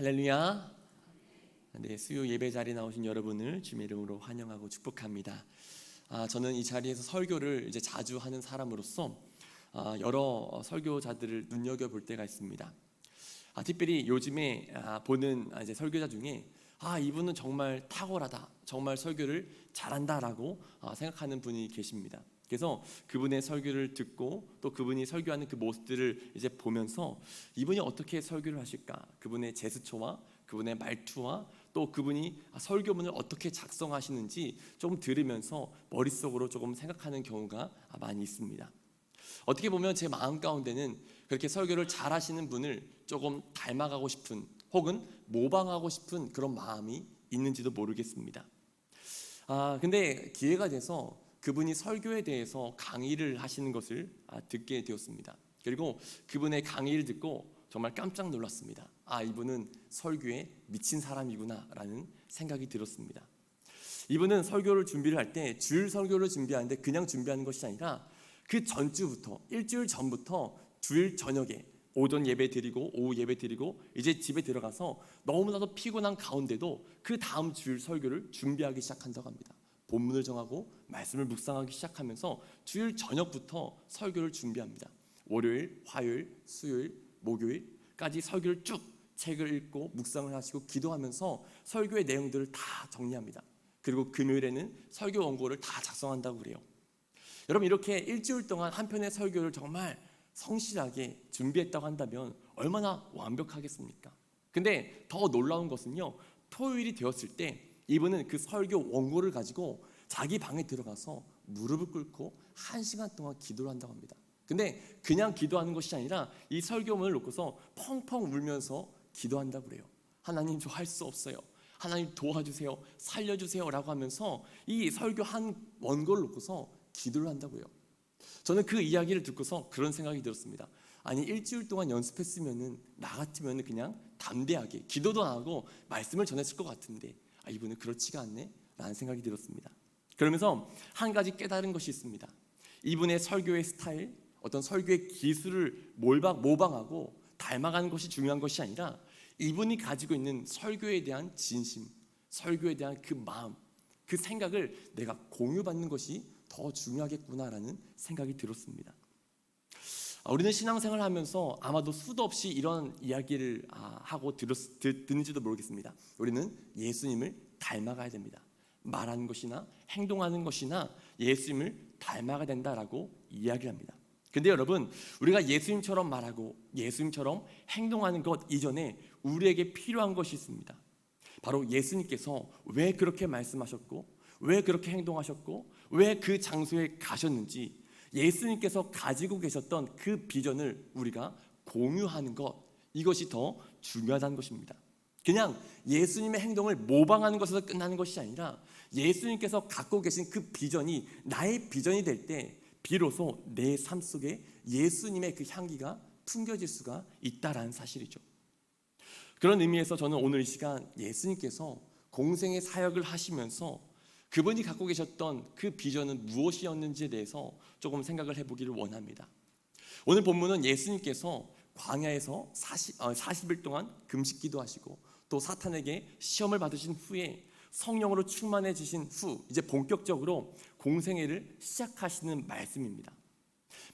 할렐루야. 네, 수요 예배 자리에 나오신 여러분을 주님의 이름으로 환영하고 축복합니다. 아, 저는 이 자리에서 설교를 이제 자주 하는 사람으로서 아, 여러 설교자들을 눈여겨 볼 때가 있습니다. 아, 특별히 요즘에 아, 보는 아, 이제 설교자 중에 아 이분은 정말 탁월하다, 정말 설교를 잘한다라고 아, 생각하는 분이 계십니다. 그래서 그분의 설교를 듣고 또 그분이 설교하는 그 모습들을 이제 보면서 이분이 어떻게 설교를 하실까? 그분의 제스처와 그분의 말투와 또 그분이 설교문을 어떻게 작성하시는지 조금 들으면서 머릿속으로 조금 생각하는 경우가 많이 있습니다. 어떻게 보면 제 마음 가운데는 그렇게 설교를 잘 하시는 분을 조금 닮아가고 싶은 혹은 모방하고 싶은 그런 마음이 있는지도 모르겠습니다. 아, 근데 기회가 돼서 그분이 설교에 대해서 강의를 하시는 것을 아, 듣게 되었습니다. 그리고 그분의 강의를 듣고 정말 깜짝 놀랐습니다. 아, 이분은 설교에 미친 사람이구나라는 생각이 들었습니다. 이분은 설교를 준비를 할 때 주일 설교를 준비하는데 그냥 준비하는 것이 아니라 그 전주부터 일주일 전부터 주일 저녁에 오전 예배 드리고 오후 예배 드리고 이제 집에 들어가서 너무나도 피곤한 가운데도 그 다음 주일 설교를 준비하기 시작한다고 합니다. 본문을 정하고 말씀을 묵상하기 시작하면서 주일 저녁부터 설교를 준비합니다. 월요일, 화요일, 수요일, 목요일까지 설교를 쭉 책을 읽고 묵상을 하시고 기도하면서 설교의 내용들을 다 정리합니다. 그리고 금요일에는 설교 원고를 다 작성한다고 그래요. 여러분 이렇게 일주일 동안 한 편의 설교를 정말 성실하게 준비했다고 한다면 얼마나 완벽하겠습니까? 근데 더 놀라운 것은요. 토요일이 되었을 때 이분은 그 설교 원고를 가지고 자기 방에 들어가서 무릎을 꿇고 한 시간 동안 기도를 한다고 합니다. 근데 그냥 기도하는 것이 아니라 이 설교문을 놓고서 펑펑 울면서 기도한다고 그래요. 하나님 저 할 수 없어요. 하나님 도와주세요. 살려주세요라고 하면서 이 설교 한 원고를 놓고서 기도를 한다고요. 저는 그 이야기를 듣고서 그런 생각이 들었습니다. 아니 일주일 동안 연습했으면은 나 같으면은 그냥 담대하게 기도도 안 하고 말씀을 전했을 것 같은데 아, 이분은 그렇지가 않네 라는 생각이 들었습니다. 그러면서 한 가지 깨달은 것이 있습니다. 이분의 설교의 스타일, 어떤 설교의 기술을 몰방, 모방하고 닮아가는 것이 중요한 것이 아니라 이분이 가지고 있는 설교에 대한 진심, 설교에 대한 그 마음, 그 생각을 내가 공유받는 것이 더 중요하겠구나라는 생각이 들었습니다. 아, 우리는 신앙생활을 하면서 아마도 수도 없이 이런 이야기를 아, 하고 들었, 듣는지도 모르겠습니다. 우리는 예수님을 닮아가야 됩니다. 말하는 것이나 행동하는 것이나 예수님을 닮아가야 된다라고 이야기합니다. 근데 여러분, 우리가 예수님처럼 말하고 예수님처럼 행동하는 것 이전에 우리에게 필요한 것이 있습니다. 바로 예수님께서 왜 그렇게 말씀하셨고, 왜 그렇게 행동하셨고, 왜 그 장소에 가셨는지 예수님께서 가지고 계셨던 그 비전을 우리가 공유하는 것 이것이 더 중요하다는 것입니다. 그냥 예수님의 행동을 모방하는 것에서 끝나는 것이 아니라 예수님께서 갖고 계신 그 비전이 나의 비전이 될 때 비로소 내 삶 속에 예수님의 그 향기가 풍겨질 수가 있다라는 사실이죠. 그런 의미에서 저는 오늘 이 시간 예수님께서 공생의 사역을 하시면서 그분이 갖고 계셨던 그 비전은 무엇이었는지에 대해서 조금 생각을 해보기를 원합니다. 오늘 본문은 예수님께서 광야에서 40, 어, 40일 동안 금식 기도 하시고 또 사탄에게 시험을 받으신 후에 성령으로 충만해지신 후 이제 본격적으로 공생애를 시작하시는 말씀입니다.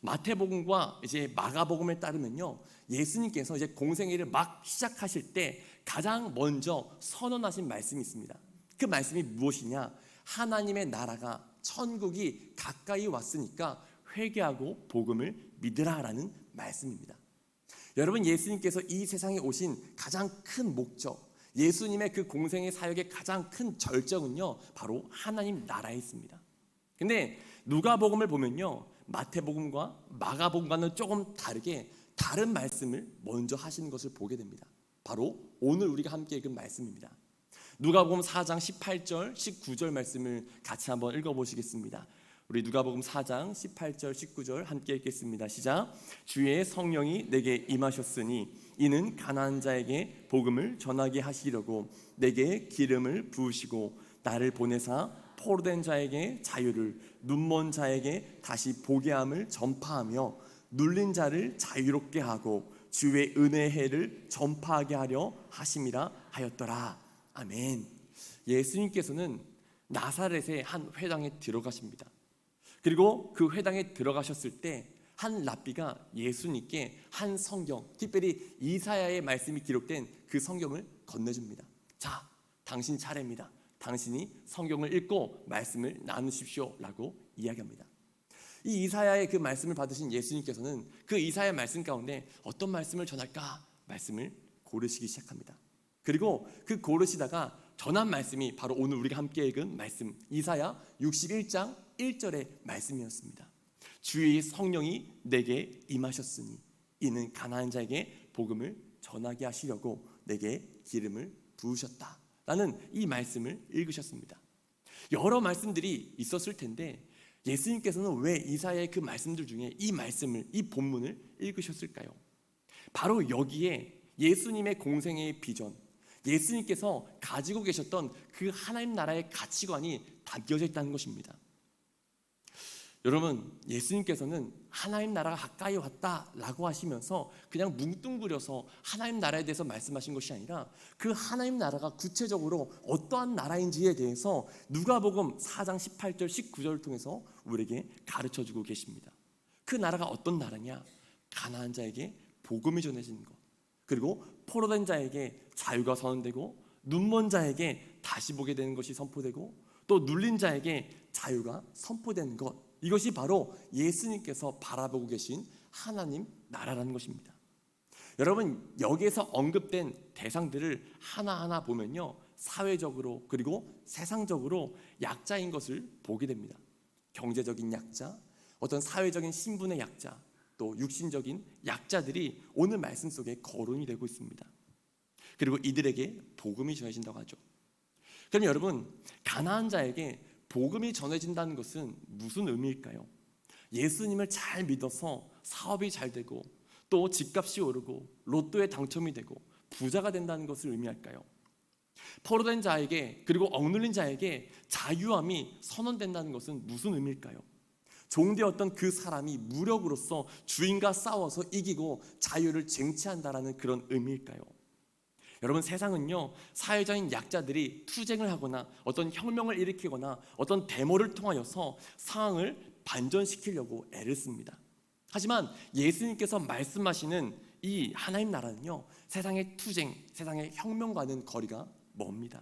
마태복음과 이제 마가복음에 따르면요. 예수님께서 이제 공생애를 막 시작하실 때 가장 먼저 선언하신 말씀이 있습니다. 그 말씀이 무엇이냐? 하나님의 나라가 천국이 가까이 왔으니까 회개하고 복음을 믿으라라는 말씀입니다. 여러분 예수님께서 이 세상에 오신 가장 큰 목적, 예수님의 그 공생의 사역의 가장 큰 절정은요, 바로 하나님 나라에 있습니다. 근데 누가복음을 보면요, 마태복음과 마가복음과는 조금 다르게 다른 말씀을 먼저 하시는 것을 보게 됩니다. 바로 오늘 우리가 함께 읽은 말씀입니다. 누가복음 4장 18절, 19절 말씀을 같이 한번 읽어 보시겠습니다. 우리 누가복음 4장 18절, 19절 함께 읽겠습니다. 시작. 주의 성령이 내게 임하셨으니 이는 가난한 자에게 복음을 전하게 하시려고 내게 기름을 부으시고 나를 보내사 포로된 자에게 자유를 눈먼 자에게 다시 보게 함을 전파하며 눌린 자를 자유롭게 하고 주의 은혜의 해를 전파하게 하려 하심이라 하였더라. 아멘. 예수님께서는 나사렛의 한 회당에 들어가십니다. 그리고 그 회당에 들어가셨을 때 한 랍비가 예수님께 한 성경, 특별히 이사야의 말씀이 기록된 그 성경을 건네줍니다. 자, 당신 차례입니다. 당신이 성경을 읽고 말씀을 나누십시오라고 이야기합니다. 이 이사야의 그 말씀을 받으신 예수님께서는 그 이사야 말씀 가운데 어떤 말씀을 전할까 말씀을 고르시기 시작합니다. 그리고 그 고르시다가 전한 말씀이 바로 오늘 우리가 함께 읽은 말씀 이사야 61장 1절의 말씀이었습니다. 주의 성령이 내게 임하셨으니 이는 가난한 자에게 복음을 전하게 하시려고 내게 기름을 부으셨다. 라는 이 말씀을 읽으셨습니다. 여러 말씀들이 있었을 텐데 예수님께서는 왜 이사야의 그 말씀들 중에 이 말씀을 이 본문을 읽으셨을까요? 바로 여기에 예수님의 공생의 비전, 예수님께서 가지고 계셨던 그 하나님 나라의 가치관이 담겨져 있다는 것입니다. 여러분, 예수님께서는 하나님 나라가 가까이 왔다라고 하시면서 그냥 뭉뚱그려서 하나님 나라에 대해서 말씀하신 것이 아니라 그 하나님 나라가 구체적으로 어떠한 나라인지에 대해서 누가복음 4장 18절 19절을 통해서 우리에게 가르쳐 주고 계십니다. 그 나라가 어떤 나라냐? 가난한 자에게 복음이 전해지는 것. 그리고 포로된 자에게 자유가 선언되고 눈먼 자에게 다시 보게 되는 것이 선포되고 또 눌린 자에게 자유가 선포되는 것. 이것이 바로 예수님께서 바라보고 계신 하나님 나라라는 것입니다. 여러분 여기에서 언급된 대상들을 하나하나 보면요. 사회적으로 그리고 세상적으로 약자인 것을 보게 됩니다. 경제적인 약자, 어떤 사회적인 신분의 약자, 또 육신적인 약자들이 오늘 말씀 속에 거론이 되고 있습니다. 그리고 이들에게 복음이 전해진다고 하죠. 그럼 여러분 가난한 자에게 복음이 전해진다는 것은 무슨 의미일까요? 예수님을 잘 믿어서 사업이 잘 되고 또 집값이 오르고 로또에 당첨이 되고 부자가 된다는 것을 의미할까요? 포로된 자에게 그리고 억눌린 자에게 자유함이 선언된다는 것은 무슨 의미일까요? 종되었던 그 사람이 무력으로서 주인과 싸워서 이기고 자유를 쟁취한다라는 그런 의미일까요? 여러분 세상은요 사회적인 약자들이 투쟁을 하거나 어떤 혁명을 일으키거나 어떤 데모를 통하여서 상황을 반전시키려고 애를 씁니다. 하지만 예수님께서 말씀하시는 이 하나님 나라는요 세상의 투쟁, 세상의 혁명과는 거리가 멉니다.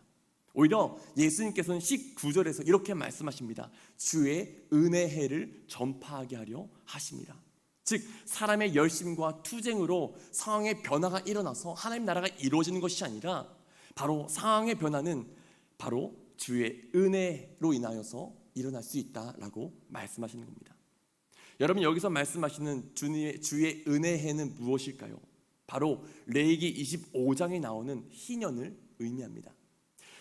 오히려 예수님께서는 19절에서 이렇게 말씀하십니다. 주의 은혜 해를 전파하게 하려 하십니다. 즉 사람의 열심과 투쟁으로 상황의 변화가 일어나서 하나님 나라가 이루어지는 것이 아니라 바로 상황의 변화는 바로 주의 은혜로 인하여서 일어날 수 있다라고 말씀하시는 겁니다. 여러분 여기서 말씀하시는 주의, 주의 은혜해는 무엇일까요? 바로 레이기 25장에 나오는 희년을 의미합니다.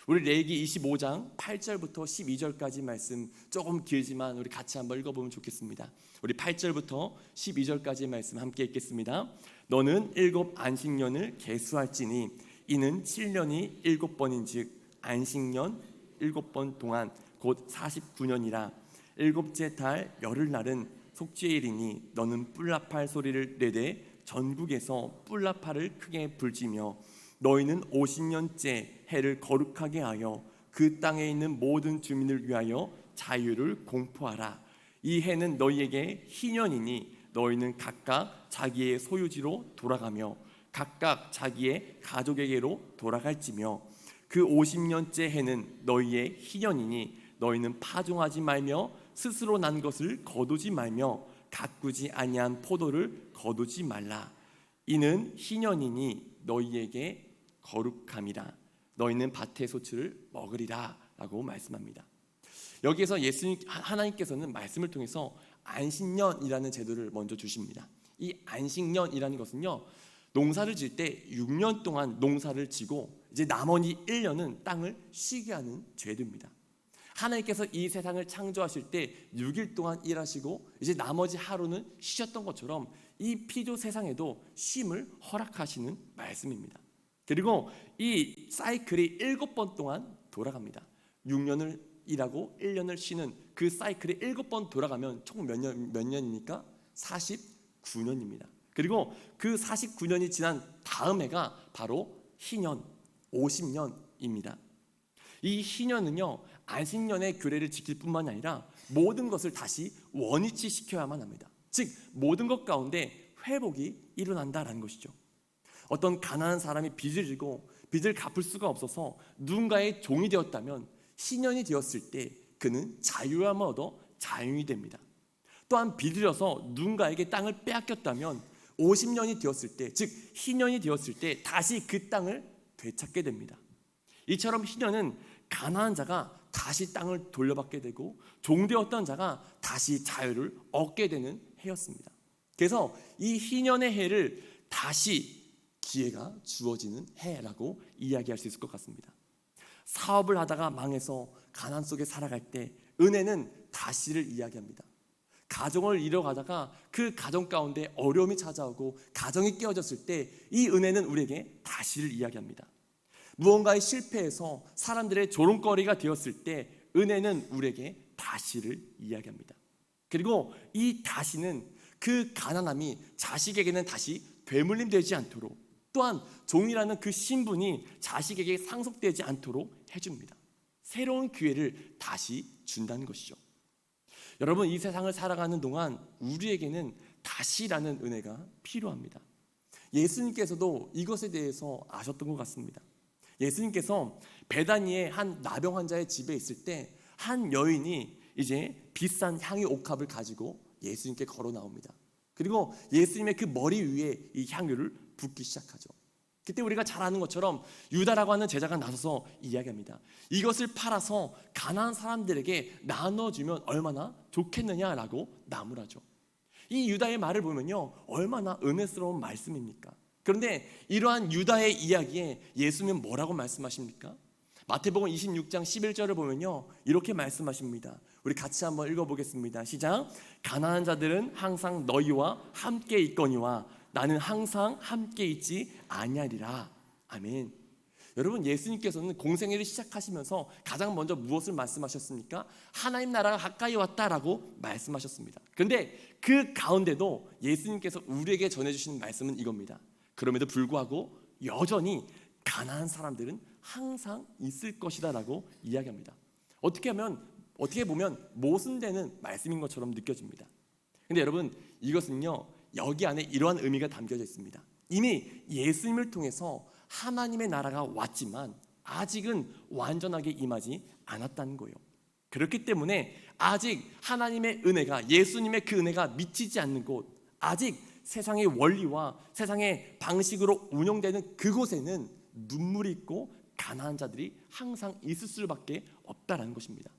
우리 레이기 25장 8절부터 12절까지 말씀 조금 길지만 우리 같이 한번 읽어보면 좋겠습니다. 우리 8절부터 12절까지 말씀 함께 읽겠습니다. 너는 일곱 안식년을 계수할지니 이는 7년이 일곱 번인즉 안식년 일곱 번 동안 곧 49년이라 일곱째 달 열흘 날은 속죄일이니 너는 뿔나팔 소리를 내되 전국에서 뿔나팔을 크게 불지며 너희는 50년째 해를 거룩하게 하여 그 땅에 있는 모든 주민을 위하여 자유를 공포하라. 이 해는 너희에게 희년이니 너희는 각각 자기의 소유지로 돌아가며 각각 자기의 가족에게로 돌아갈지며 그 50년째 해는 너희의 희년이니 너희는 파종하지 말며 스스로 난 것을 거두지 말며 가꾸지 아니한 포도를 거두지 말라. 이는 희년이니 너희에게 거룩함이라 너희는 밭의 소출을 먹으리라라고 말씀합니다. 여기에서 예수님 하나님께서는 말씀을 통해서 안식년이라는 제도를 먼저 주십니다. 이 안식년이라는 것은요. 농사를 질 때 6년 동안 농사를 지고 이제 나머지 1년은 땅을 쉬게 하는 제도입니다. 하나님께서 이 세상을 창조하실 때 6일 동안 일하시고 이제 나머지 하루는 쉬셨던 것처럼 이 피조 세상에도 쉼을 허락하시는 말씀입니다. 그리고 이 사이클이 일곱 번 동안 돌아갑니다. 6년을 일하고 1년을 쉬는 그 사이클이 일곱 번 돌아가면 총 몇 년, 몇 년입니까? 49년입니다. 그리고 그 49년이 지난 다음 해가 바로 희년 50년입니다. 이 희년은요 안식년의 규례를 지킬 뿐만이 아니라 모든 것을 다시 원위치 시켜야만 합니다. 즉 모든 것 가운데 회복이 일어난다라는 것이죠. 어떤 가난한 사람이 빚을 지고 빚을 갚을 수가 없어서 누군가의 종이 되었다면 신년이 되었을 때 그는 자유함을 얻어 자유인이 됩니다. 또한 빚을 져서 누군가에게 땅을 빼앗겼다면 50년이 되었을 때, 즉 희년이 되었을 때 다시 그 땅을 되찾게 됩니다. 이처럼 희년은 가난한 자가 다시 땅을 돌려받게 되고 종되었던 자가 다시 자유를 얻게 되는 해였습니다. 그래서 이 희년의 해를 다시 기회가 주어지는 해라고 이야기할 수 있을 것 같습니다. 사업을 하다가 망해서 가난 속에 살아갈 때 은혜는 다시를 이야기합니다. 가정을 이뤄가다가 그 가정 가운데 어려움이 찾아오고 가정이 깨어졌을 때 이 은혜는 우리에게 다시를 이야기합니다. 무언가에 실패해서 사람들의 조롱거리가 되었을 때 은혜는 우리에게 다시를 이야기합니다. 그리고 이 다시는 그 가난함이 자식에게는 다시 되물림 되지 않도록 또한 종이라는 그 신분이 자식에게 상속되지 않도록 해줍니다. 새로운 기회를 다시 준다는 것이죠. 여러분 이 세상을 살아가는 동안 우리에게는 다시라는 은혜가 필요합니다. 예수님께서도 이것에 대해서 아셨던 것 같습니다. 예수님께서 베다니의 한 나병 환자의 집에 있을 때 한 여인이 이제 비싼 향유 옥합을 가지고 예수님께 걸어 나옵니다. 그리고 예수님의 그 머리 위에 이 향유를 붓기 시작하죠. 그때 우리가 잘 아는 것처럼 유다라고 하는 제자가 나서서 이야기합니다. 이것을 팔아서 가난한 사람들에게 나눠주면 얼마나 좋겠느냐라고 나무라죠. 이 유다의 말을 보면요 얼마나 은혜스러운 말씀입니까? 그런데 이러한 유다의 이야기에 예수님은 뭐라고 말씀하십니까? 마태복음 26장 11절을 보면요 이렇게 말씀하십니다. 우리 같이 한번 읽어보겠습니다. 시작. 가난한 자들은 항상 너희와 함께 있거니와 나는 항상 함께 있지 아니하리라. 아멘. 여러분 예수님께서는 공생애를 시작하시면서 가장 먼저 무엇을 말씀하셨습니까? 하나님 나라가 가까이 왔다라고 말씀하셨습니다. 그런데 그 가운데도 예수님께서 우리에게 전해 주시는 말씀은 이겁니다. 그럼에도 불구하고 여전히 가난한 사람들은 항상 있을 것이다라고 이야기합니다. 어떻게 하면 어떻게 보면 모순되는 말씀인 것처럼 느껴집니다. 근데 여러분 이것은요 여기 안에 이러한 의미가 담겨져 있습니다. 이미 예수님을 통해서 하나님의 나라가 왔지만 아직은 완전하게 임하지 않았다는 거예요. 그렇기 때문에 아직 하나님의 은혜가 예수님의 그 은혜가 미치지 않는 곳, 아직 세상의 원리와 세상의 방식으로 운영되는 그곳에는 눈물이 있고 가난한 자들이 항상 있을 수밖에 없다라는 것입니다.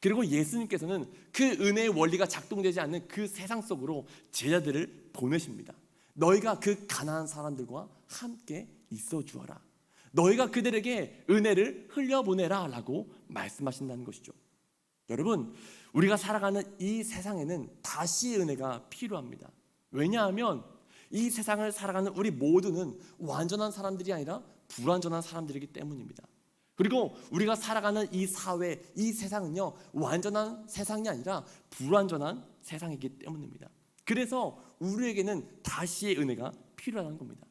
그리고 예수님께서는 그 은혜의 원리가 작동되지 않는 그 세상 속으로 제자들을 보내십니다. 너희가 그 가난한 사람들과 함께 있어 주어라. 너희가 그들에게 은혜를 흘려보내라 라고 말씀하신다는 것이죠. 여러분, 우리가 살아가는 이 세상에는 다시 은혜가 필요합니다. 왜냐하면 이 세상을 살아가는 우리 모두는 완전한 사람들이 아니라 불완전한 사람들이기 때문입니다. 그리고 우리가 살아가는 이 사회, 이 세상은요, 완전한 세상이 아니라 불완전한 세상이기 때문입니다. 그래서 우리에게는 다시의 은혜가 필요한 겁니다.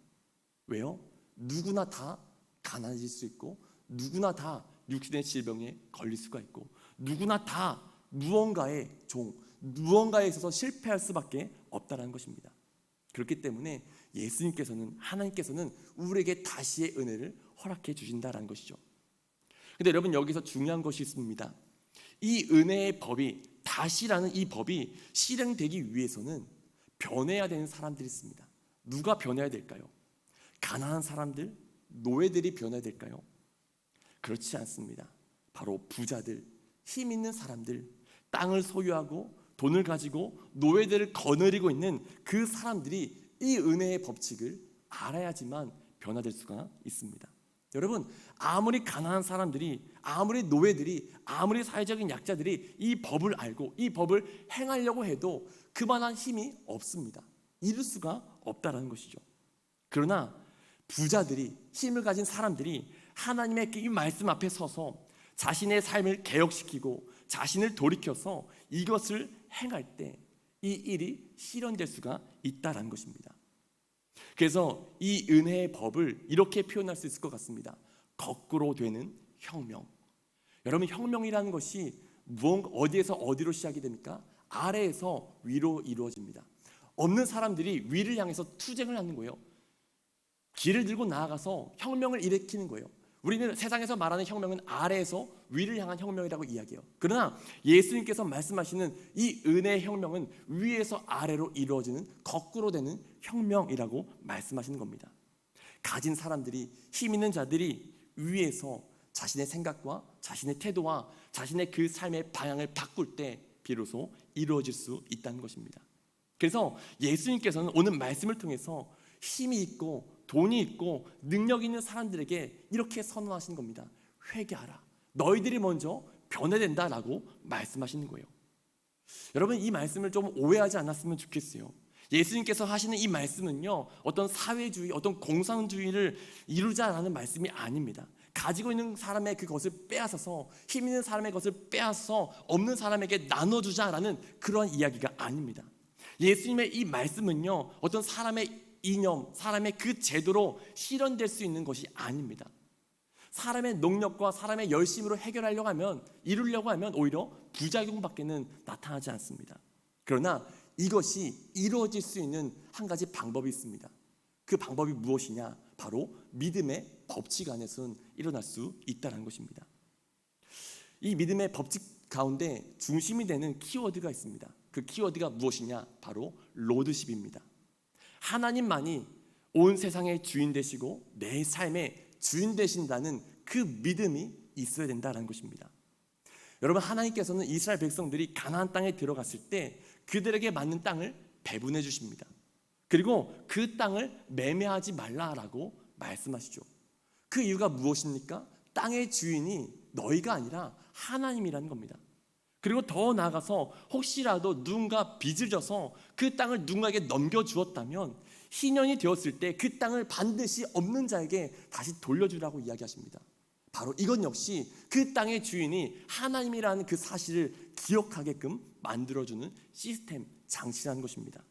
왜요? 누구나 다 가난해질 수 있고, 누구나 다 육신의 질병에 걸릴 수가 있고, 누구나 다 무언가의 종, 무언가에 있어서 실패할 수밖에 없다는 것입니다. 그렇기 때문에 예수님께서는 하나님께서는 우리에게 다시의 은혜를 허락해 주신다라는 것이죠. 근데 여러분 여기서 중요한 것이 있습니다. 이 은혜의 법이 다시라는 이 법이 실행되기 위해서는 변해야 되는 사람들이 있습니다. 누가 변해야 될까요? 가난한 사람들, 노예들이 변해야 될까요? 그렇지 않습니다. 바로 부자들, 힘 있는 사람들, 땅을 소유하고 돈을 가지고 노예들을 거느리고 있는 그 사람들이 이 은혜의 법칙을 알아야지만 변화될 수가 있습니다. 여러분 아무리 가난한 사람들이 아무리 노예들이 아무리 사회적인 약자들이 이 법을 알고 이 법을 행하려고 해도 그만한 힘이 없습니다. 이룰 수가 없다라는 것이죠. 그러나 부자들이 힘을 가진 사람들이 하나님의 이 말씀 앞에 서서 자신의 삶을 개혁시키고 자신을 돌이켜서 이것을 행할 때 이 일이 실현될 수가 있다라는 것입니다. 그래서 이 은혜의 법을 이렇게 표현할 수 있을 것 같습니다. 거꾸로 되는 혁명. 여러분 혁명이라는 것이 무언가 어디에서 어디로 시작이 됩니까? 아래에서 위로 이루어집니다. 없는 사람들이 위를 향해서 투쟁을 하는 거예요. 길을 들고 나아가서 혁명을 일으키는 거예요. 우리는 세상에서 말하는 혁명은 아래에서 위를 향한 혁명이라고 이야기해요. 그러나 예수님께서 말씀하시는 이 은혜의 혁명은 위에서 아래로 이루어지는 거꾸로 되는 혁명이라고 말씀하시는 겁니다. 가진 사람들이 힘 있는 자들이 위에서 자신의 생각과 자신의 태도와 자신의 그 삶의 방향을 바꿀 때 비로소 이루어질 수 있다는 것입니다. 그래서 예수님께서는 오늘 말씀을 통해서 힘이 있고 돈이 있고 능력 있는 사람들에게 이렇게 선언하시는 겁니다. 회개하라. 너희들이 먼저 변해된다라고 말씀하시는 거예요. 여러분 이 말씀을 좀 오해하지 않았으면 좋겠어요. 예수님께서 하시는 이 말씀은요 어떤 사회주의, 어떤 공산주의를 이루자라는 말씀이 아닙니다. 가지고 있는 사람의 그것을 빼앗아서 힘 있는 사람의 것을 빼앗어 없는 사람에게 나눠주자라는 그런 이야기가 아닙니다. 예수님의 이 말씀은요 어떤 사람의 이념, 사람의 그 제도로 실현될 수 있는 것이 아닙니다. 사람의 능력과 사람의 열심으로 해결하려고 하면 이루려고 하면 오히려 부작용밖에는 나타나지 않습니다. 그러나 이것이 이루어질 수 있는 한 가지 방법이 있습니다. 그 방법이 무엇이냐? 바로 믿음의 법칙 안에서는 일어날 수 있다는 것입니다. 이 믿음의 법칙 가운데 중심이 되는 키워드가 있습니다. 그 키워드가 무엇이냐? 바로 로드십입니다. 하나님만이 온 세상의 주인 되시고 내 삶의 주인 되신다는 그 믿음이 있어야 된다는 것입니다. 여러분 하나님께서는 이스라엘 백성들이 가나안 땅에 들어갔을 때 그들에게 맞는 땅을 배분해 주십니다. 그리고 그 땅을 매매하지 말라라고 말씀하시죠. 그 이유가 무엇입니까? 땅의 주인이 너희가 아니라 하나님이라는 겁니다. 그리고 더 나아가서 혹시라도 누군가 빚을 져서 그 땅을 누군가에게 넘겨주었다면 희년이 되었을 때 그 땅을 반드시 없는 자에게 다시 돌려주라고 이야기하십니다. 바로 이건 역시 그 땅의 주인이 하나님이라는 그 사실을 기억하게끔 만들어주는 시스템, 장치라는 것입니다.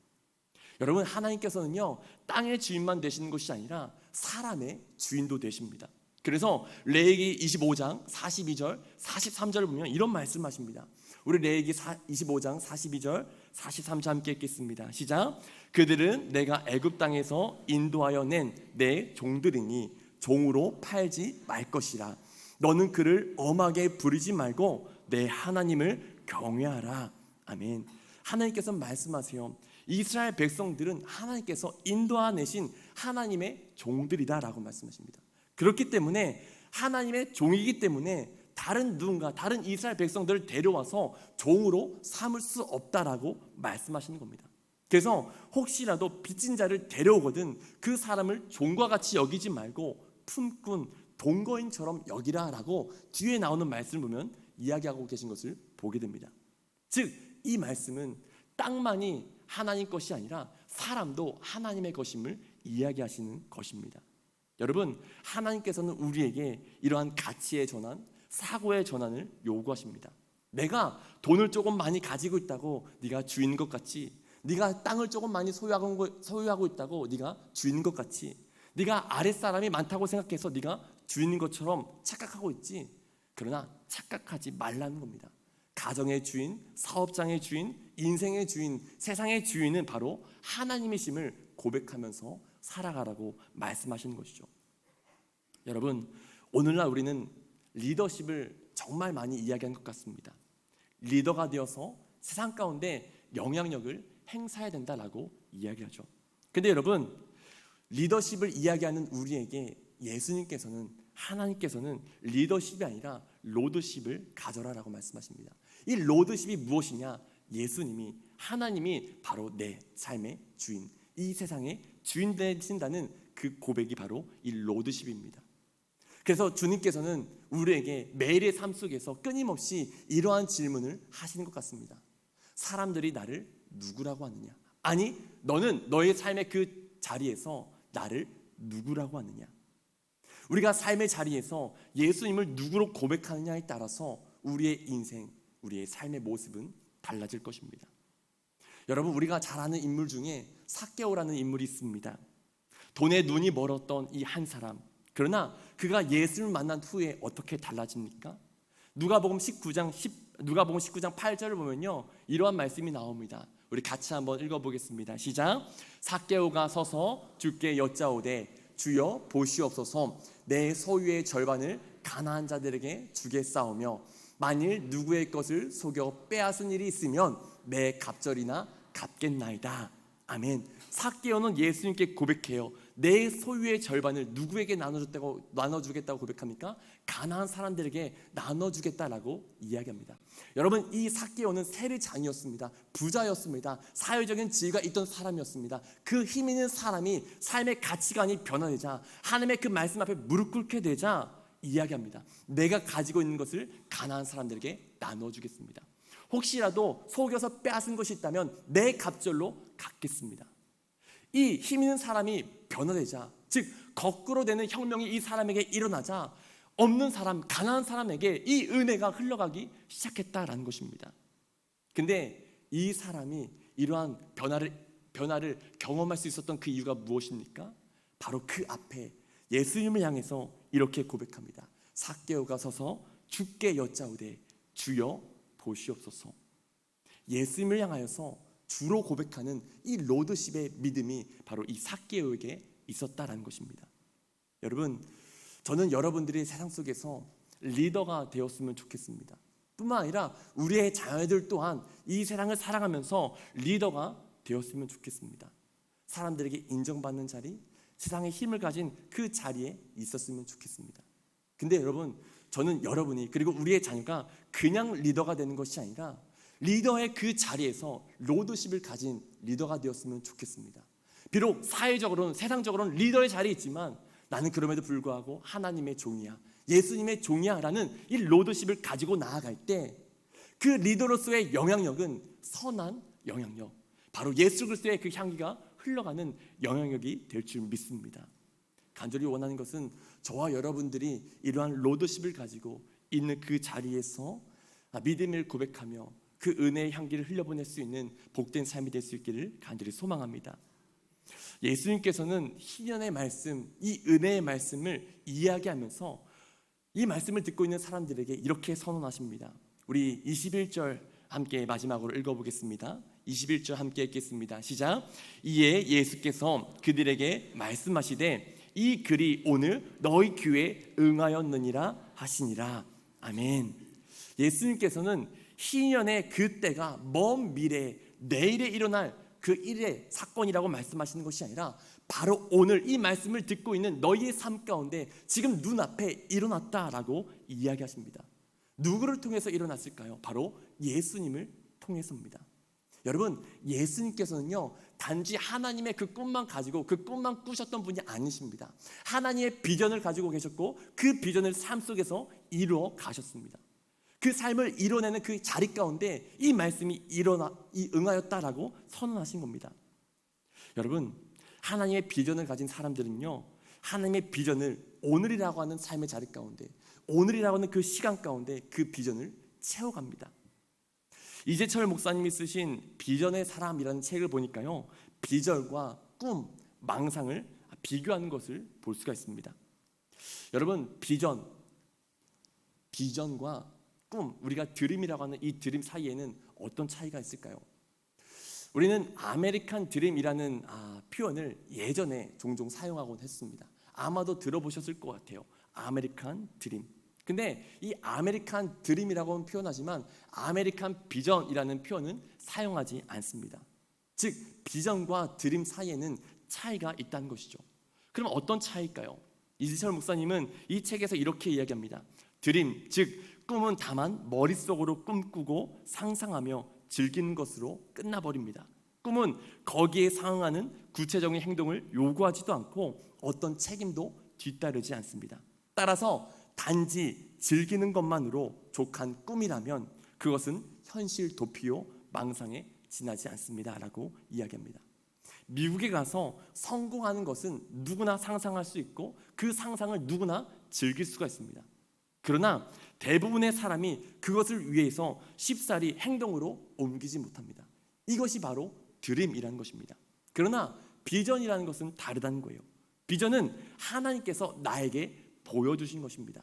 여러분, 하나님께서는요, 땅의 주인만 되시는 것이 아니라 사람의 주인도 되십니다. 그래서 레이기 25장 42절, 43절을 보면 이런 말씀하십니다. 우리 레이기 25장 42절, 43절 함께 읽겠습니다. 시작. 그들은 내가 애굽 땅에서 인도하여 낸 내 종들이니 종으로 팔지 말 것이라. 너는 그를 엄하게 부리지 말고 내 하나님을 경외하라. 아멘. 하나님께서 말씀하세요. 이스라엘 백성들은 하나님께서 인도하내신 하나님의 종들이다라고 말씀하십니다. 그렇기 때문에 하나님의 종이기 때문에 다른 누군가 다른 이스라엘 백성들을 데려와서 종으로 삼을 수 없다라고 말씀하시는 겁니다. 그래서 혹시라도 빚진 자를 데려오거든 그 사람을 종과 같이 여기지 말고 품꾼 동거인처럼 여기라라고 뒤에 나오는 말씀을 보면 이야기하고 계신 것을 보게 됩니다. 즉 이 말씀은 땅만이 하나님 것이 아니라 사람도 하나님의 것임을 이야기하시는 것입니다. 여러분 하나님께서는 우리에게 이러한 가치의 전환, 사고의 전환을 요구하십니다. 내가 돈을 조금 많이 가지고 있다고 네가 주인 것 같이 네가 땅을 조금 많이 소유하고, 소유하고 있다고 네가 주인인 것 같이 네가 아랫사람이 많다고 생각해서 네가 주인인 것처럼 착각하고 있지 그러나 착각하지 말라는 겁니다 가정의 주인, 사업장의 주인, 인생의 주인, 세상의 주인은 바로 하나님이심을 고백하면서 살아가라고 말씀하시는 것이죠 여러분 오늘날 우리는 리더십을 정말 많이 이야기한 것 같습니다 리더가 되어서 세상 가운데 영향력을 행사해야 된다라고 이야기하죠. 근데 여러분 리더십을 이야기하는 우리에게 예수님께서는 하나님께서는 리더십이 아니라 로드십을 가져라라고 말씀하십니다. 이 로드십이 무엇이냐? 예수님이 하나님이 바로 내 삶의 주인, 이 세상의 주인 되신다는 그 고백이 바로 이 로드십입니다. 그래서 주님께서는 우리에게 매일의 삶 속에서 끊임없이 이러한 질문을 하시는 것 같습니다. 사람들이 나를 누구라고 하느냐? 아니, 너는 너의 삶의 그 자리에서 나를 누구라고 하느냐? 우리가 삶의 자리에서 예수님을 누구로 고백하느냐에 따라서 우리의 인생, 우리의 삶의 모습은 달라질 것입니다. 여러분, 우리가 잘 아는 인물 중에 사개오라는 인물이 있습니다. 돈에 눈이 멀었던 이 한 사람. 그러나 그가 예수를 만난 후에 어떻게 달라집니까? 누가복음 19장 10 누가복음 19장 8절을 보면요. 이러한 말씀이 나옵니다. 우리 같이 한번 읽어 보겠습니다. 시작. 삭개오가 서서 주께 여짜오되 주여 보시옵소서 내 소유의 절반을 가난한 자들에게 주겠사오며 만일 누구의 것을 속여 빼앗은 일이 있으면 내 갑절이나 갚겠나이다. 아멘. 삭개오는 예수님께 고백해요. 내 소유의 절반을 누구에게 나눠줬다고 나눠주겠다고 고백합니까? 가난한 사람들에게 나눠주겠다라고 이야기합니다. 여러분 이 삭개오는 세리장이었습니다. 부자였습니다. 사회적인 지위가 있던 사람이었습니다. 그 힘 있는 사람이 삶의 가치관이 변화되자 하나님의 그 말씀 앞에 무릎 꿇게 되자 이야기합니다. 내가 가지고 있는 것을 가난한 사람들에게 나눠주겠습니다. 혹시라도 속여서 빼앗은 것이 있다면 내 갑절로 갚겠습니다. 이 힘 있는 사람이 변화되자, 즉 거꾸로 되는 혁명이 이 사람에게 일어나자 없는 사람, 가난한 사람에게 이 은혜가 흘러가기 시작했다라는 것입니다. 근데 이 사람이 이러한 변화를 변화를 경험할 수 있었던 그 이유가 무엇입니까? 바로 그 앞에 예수님을 향해서 이렇게 고백합니다. 삭개오가 서서 주께 여짜오되 주여 보시옵소서. 예수님을 향하여서 주로 고백하는 이 로드십의 믿음이 바로 이 삭개오에게 있었다라는 것입니다. 여러분, 저는 여러분들이 세상 속에서 리더가 되었으면 좋겠습니다. 뿐만 아니라 우리의 자녀들 또한 이 세상을 살아가면서 리더가 되었으면 좋겠습니다. 사람들에게 인정받는 자리, 세상에 힘을 가진 그 자리에 있었으면 좋겠습니다. 근데 여러분, 저는 여러분이 그리고 우리의 자녀가 그냥 리더가 되는 것이 아니라 리더의 그 자리에서 로드십을 가진 리더가 되었으면 좋겠습니다. 비록 사회적으로는 세상적으로는 리더의 자리에 있지만 나는 그럼에도 불구하고 하나님의 종이야. 예수님의 종이야라는 이 로드십을 가지고 나아갈 때 그 리더로서의 영향력은 선한 영향력. 바로 예수 그리스도의 그 향기가 흘러가는 영향력이 될 줄 믿습니다. 간절히 원하는 것은 저와 여러분들이 이러한 로드십을 가지고 있는 그 자리에서 믿음을 고백하며 그 은혜의 향기를 흘려보낼 수 있는 복된 삶이 될 수 있기를 간절히 소망합니다. 예수님께서는 희년의 말씀, 이 은혜의 말씀을 이야기하면서 이 말씀을 듣고 있는 사람들에게 이렇게 선언하십니다. 우리 21절 함께 마지막으로 읽어보겠습니다. 21절 함께 읽겠습니다. 시작. 이에 예수께서 그들에게 말씀하시되 이 글이 오늘 너희 귀에 응하였느니라 하시니라. 아멘. 예수님께서는 희년의 그때가 먼 미래 내일에 일어날 그 일의 사건이라고 말씀하시는 것이 아니라 바로 오늘 이 말씀을 듣고 있는 너희의 삶 가운데 지금 눈앞에 일어났다라고 이야기하십니다. 누구를 통해서 일어났을까요? 바로 예수님을 통해서입니다. 여러분, 예수님께서는요, 단지 하나님의 그 꿈만 가지고 그 꿈만 꾸셨던 분이 아니십니다. 하나님의 비전을 가지고 계셨고 그 비전을 삶 속에서 이루어 가셨습니다. 그 삶을 이뤄내는 그 자리 가운데 이 말씀이 일어나 이 응하였다라고 선언하신 겁니다. 여러분, 하나님의 비전을 가진 사람들은요. 하나님의 비전을 오늘이라고 하는 삶의 자리 가운데 오늘이라고 하는 그 시간 가운데 그 비전을 채워갑니다. 이재철 목사님이 쓰신 비전의 사람이라는 책을 보니까요. 비전과 꿈, 망상을 비교하는 것을 볼 수가 있습니다. 여러분, 비전, 비전과 꿈, 우리가 드림이라고 하는 이 드림 사이에는 어떤 차이가 있을까요? 우리는 아메리칸 드림이라는 아, 표현을 예전에 종종 사용하곤 했습니다. 아마도 들어보셨을 것 같아요. 아메리칸 드림. 근데 이 아메리칸 드림이라고는 표현하지만 아메리칸 비전이라는 표현은 사용하지 않습니다. 즉 비전과 드림 사이에는 차이가 있다는 것이죠. 그럼 어떤 차이일까요? 이지철 목사님은 이 책에서 이렇게 이야기합니다. 드림, 즉 꿈은 다만 머릿속으로 꿈꾸고 상상하며 즐기는 것으로 끝나버립니다. 꿈은 거기에 상응하는 구체적인 행동을 요구하지도 않고 어떤 책임도 뒤따르지 않습니다. 따라서 단지 즐기는 것만으로 족한 꿈이라면 그것은 현실 도피요 망상에 지나지 않습니다라고 이야기합니다. 미국에 가서 성공하는 것은 누구나 상상할 수 있고 그 상상을 누구나 즐길 수가 있습니다. 그러나 대부분의 사람이 그것을 위해서 쉽사리 행동으로 옮기지 못합니다. 이것이 바로 드림이라는 것입니다. 그러나 비전이라는 것은 다르다는 거예요. 비전은 하나님께서 나에게 보여주신 것입니다.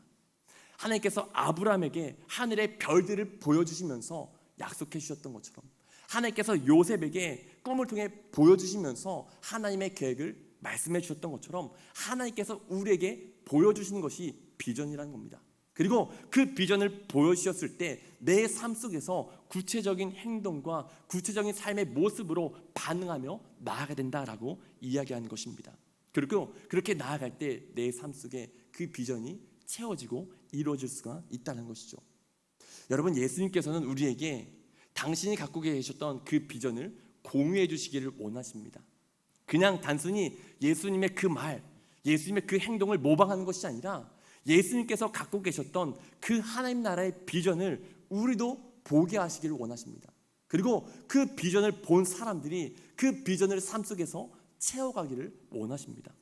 하나님께서 아브라함에게 하늘의 별들을 보여주시면서 약속해 주셨던 것처럼 하나님께서 요셉에게 꿈을 통해 보여주시면서 하나님의 계획을 말씀해 주셨던 것처럼 하나님께서 우리에게 보여주시는 것이 비전이라는 겁니다. 그리고 그 비전을 보여주셨을 때 내 삶 속에서 구체적인 행동과 구체적인 삶의 모습으로 반응하며 나아가 된다라고 이야기하는 것입니다. 그리고 그렇게 나아갈 때 내 삶 속에 그 비전이 채워지고 이루어질 수가 있다는 것이죠. 여러분 예수님께서는 우리에게 당신이 갖고 계셨던 그 비전을 공유해 주시기를 원하십니다. 그냥 단순히 예수님의 그 말, 예수님의 그 행동을 모방하는 것이 아니라 예수님께서 갖고 계셨던 그 하나님 나라의 비전을 우리도 보게 하시기를 원하십니다. 그리고 그 비전을 본 사람들이 그 비전을 삶 속에서 채워가기를 원하십니다.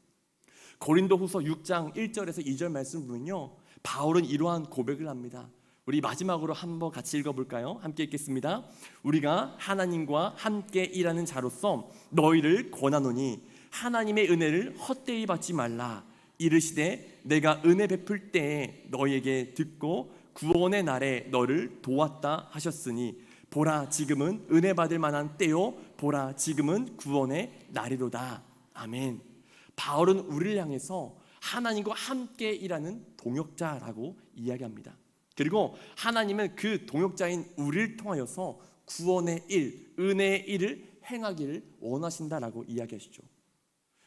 고린도후서 6장 1절에서 2절 말씀을 보면요. 바울은 이러한 고백을 합니다. 우리 마지막으로 한번 같이 읽어볼까요? 함께 읽겠습니다. 우리가 하나님과 함께 일하는 자로서 너희를 권하노니 하나님의 은혜를 헛되이 받지 말라. 이르시되 내가 은혜 베풀 때에 너희에게 듣고 구원의 날에 너를 도왔다 하셨으니 보라 지금은 은혜 받을 만한 때요 보라 지금은 구원의 날이로다. 아멘. 바울은 우리를 향해서 하나님과 함께 일하는 동역자라고 이야기합니다. 그리고 하나님은 그 동역자인 우리를 통하여서 구원의 일, 은혜의 일을 행하기를 원하신다라고 이야기하시죠.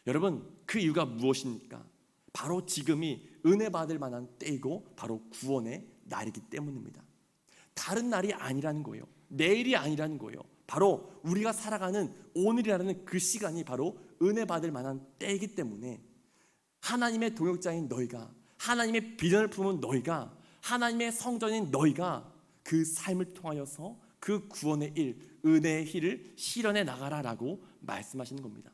여러분, 그 이유가 무엇입니까? 바로 지금이 은혜 받을 만한 때이고 바로 구원의 날이기 때문입니다. 다른 날이 아니라는 거예요. 내일이 아니라는 거예요. 바로 우리가 살아가는 오늘이라는 그 시간이 바로 은혜 받을 만한 때이기 때문에 하나님의 동역자인 너희가 하나님의 비전을 품은 너희가 하나님의 성전인 너희가 그 삶을 통하여서 그 구원의 일, 은혜의 일을 실현해 나가라라고 말씀하시는 겁니다.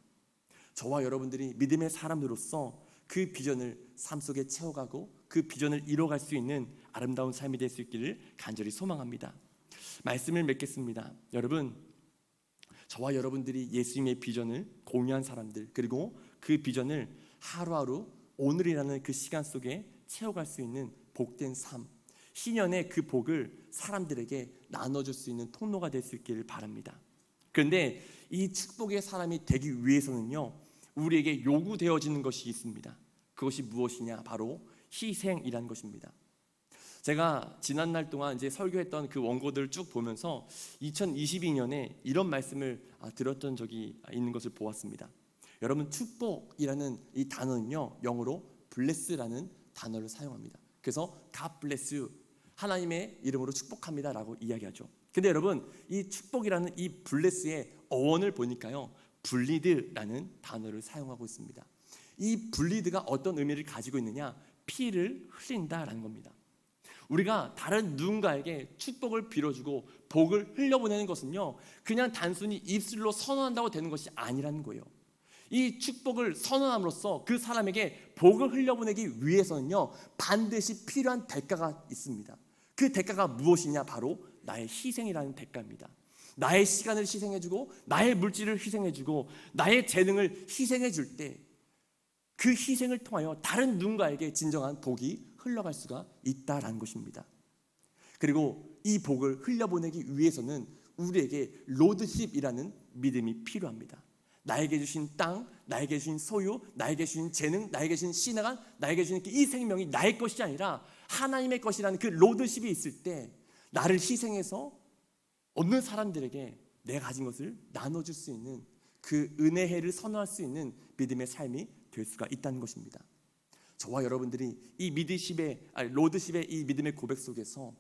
저와 여러분들이 믿음의 사람으로서 그 비전을 삶 속에 채워가고 그 비전을 이뤄갈 수 있는 아름다운 삶이 될 수 있기를 간절히 소망합니다. 말씀을 맺겠습니다. 여러분, 저와 여러분들이 예수님의 비전을 공유한 사람들 그리고 그 비전을 하루하루 오늘이라는 그 시간 속에 채워갈 수 있는 복된 삶, 신년의 그 복을 사람들에게 나눠줄 수 있는 통로가 될 수 있기를 바랍니다. 그런데 이 축복의 사람이 되기 위해서는요, 우리에게 요구되어지는 것이 있습니다. 그것이 무엇이냐? 바로 희생이란 것입니다. 제가 지난 날 동안 이제 설교했던 그 원고들을 쭉 보면서 2022년에 이런 말씀을 아, 들었던 적이 있는 것을 보았습니다. 여러분 축복이라는 이 단어는요 영어로 bless라는 단어를 사용합니다. 그래서 God bless you 하나님의 이름으로 축복합니다라고 이야기하죠. 근데 여러분 이 축복이라는 이 bless의 어원을 보니까요 bleed라는 단어를 사용하고 있습니다. 이 bleed가 어떤 의미를 가지고 있느냐 피를 흘린다라는 겁니다. 우리가 다른 누군가에게 축복을 빌어주고 복을 흘려보내는 것은요, 그냥 단순히 입술로 선언한다고 되는 것이 아니라는 거예요. 이 축복을 선언함으로써 그 사람에게 복을 흘려보내기 위해서는요, 반드시 필요한 대가가 있습니다. 그 대가가 무엇이냐? 바로 나의 희생이라는 대가입니다. 나의 시간을 희생해주고, 나의 물질을 희생해주고, 나의 재능을 희생해줄 때, 그 희생을 통하여 다른 누군가에게 진정한 복이 흘러갈 수가 있다라는 것입니다. 그리고 이 복을 흘려보내기 위해서는 우리에게 로드십이라는 믿음이 필요합니다. 나에게 주신 땅, 나에게 주신 소유, 나에게 주신 재능, 나에게 주신 신앙, 나에게 주신 이 생명이 나의 것이 아니라 하나님의 것이라는 그 로드십이 있을 때 나를 희생해서 없는 사람들에게 내가 가진 것을 나눠줄 수 있는 그 은혜를 선언할 수 있는 믿음의 삶이 될 수가 있다는 것입니다. 저와 여러분들이 이 미드십의 아니, 로드십의 이 믿음의 고백 속에서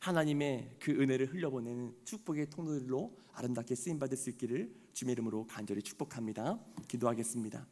하나님의 그 은혜를 흘려보내는 축복의 통로로 아름답게 쓰임 받을 수 있기를 주의 이름으로 간절히 축복합니다. 기도하겠습니다.